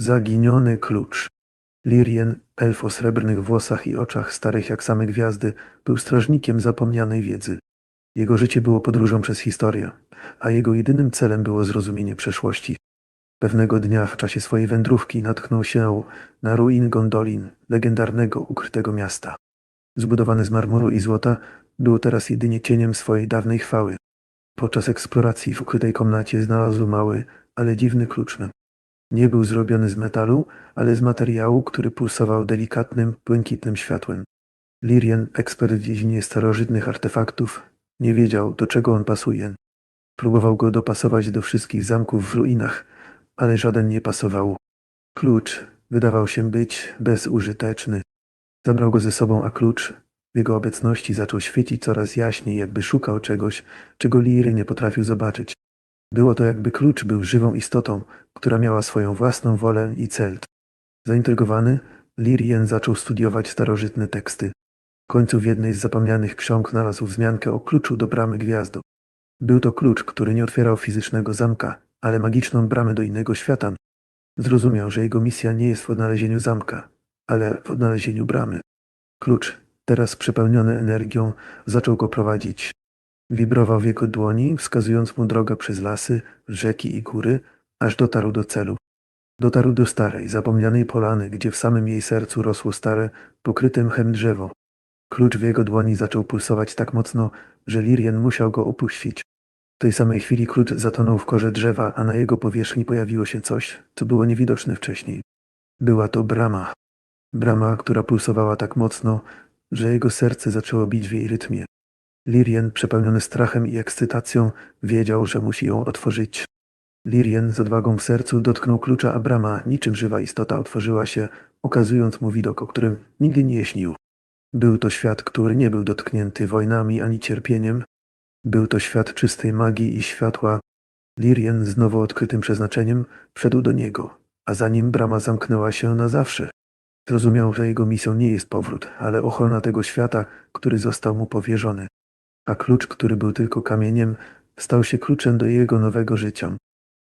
Zaginiony klucz. Lirien, elf o srebrnych włosach i oczach starych jak same gwiazdy, był strażnikiem zapomnianej wiedzy. Jego życie było podróżą przez historię, a jego jedynym celem było zrozumienie przeszłości. Pewnego dnia w czasie swojej wędrówki natknął się na ruiny gondolin, legendarnego ukrytego miasta. Zbudowany z marmuru i złota, był teraz jedynie cieniem swojej dawnej chwały. Podczas eksploracji w ukrytej komnacie znalazł mały, ale dziwny klucz. Nie był zrobiony z metalu, ale z materiału, który pulsował delikatnym, błękitnym światłem. Lirien, ekspert w dziedzinie starożytnych artefaktów, nie wiedział, do czego on pasuje. Próbował go dopasować do wszystkich zamków w ruinach, ale żaden nie pasował. Klucz wydawał się być bezużyteczny. Zabrał go ze sobą, a klucz w jego obecności zaczął świecić coraz jaśniej, jakby szukał czegoś, czego Liry nie potrafił zobaczyć. Było to jakby klucz był żywą istotą, która miała swoją własną wolę i cel. Zaintrygowany, Lirien zaczął studiować starożytne teksty. W końcu w jednej z zapomnianych ksiąg znalazł wzmiankę o kluczu do bramy gwiazdo. Był to klucz, który nie otwierał fizycznego zamka, ale magiczną bramę do innego świata. Zrozumiał, że jego misja nie jest w odnalezieniu zamka, ale w odnalezieniu bramy. Klucz, teraz przepełniony energią, zaczął go prowadzić. Wibrował w jego dłoni, wskazując mu drogę przez lasy, rzeki i góry, aż dotarł do celu. Dotarł do starej, zapomnianej polany, gdzie w samym jej sercu rosło stare, pokryte mchem drzewo. Klucz w jego dłoni zaczął pulsować tak mocno, że Lirien musiał go opuścić. W tej samej chwili klucz zatonął w korze drzewa, a na jego powierzchni pojawiło się coś, co było niewidoczne wcześniej. Była to brama. Brama, która pulsowała tak mocno, że jego serce zaczęło bić w jej rytmie. Lirien, przepełniony strachem i ekscytacją, wiedział, że musi ją otworzyć. Lirien z odwagą w sercu dotknął klucza, a brama, niczym żywa istota, otworzyła się, okazując mu widok, o którym nigdy nie śnił. Był to świat, który nie był dotknięty wojnami ani cierpieniem. Był to świat czystej magii i światła. Lirien z nowo odkrytym przeznaczeniem wszedł do niego, a zanim brama zamknęła się na zawsze. Zrozumiał, że jego misją nie jest powrót, ale ochrona tego świata, który został mu powierzony. A klucz, który był tylko kamieniem, stał się kluczem do jego nowego życia.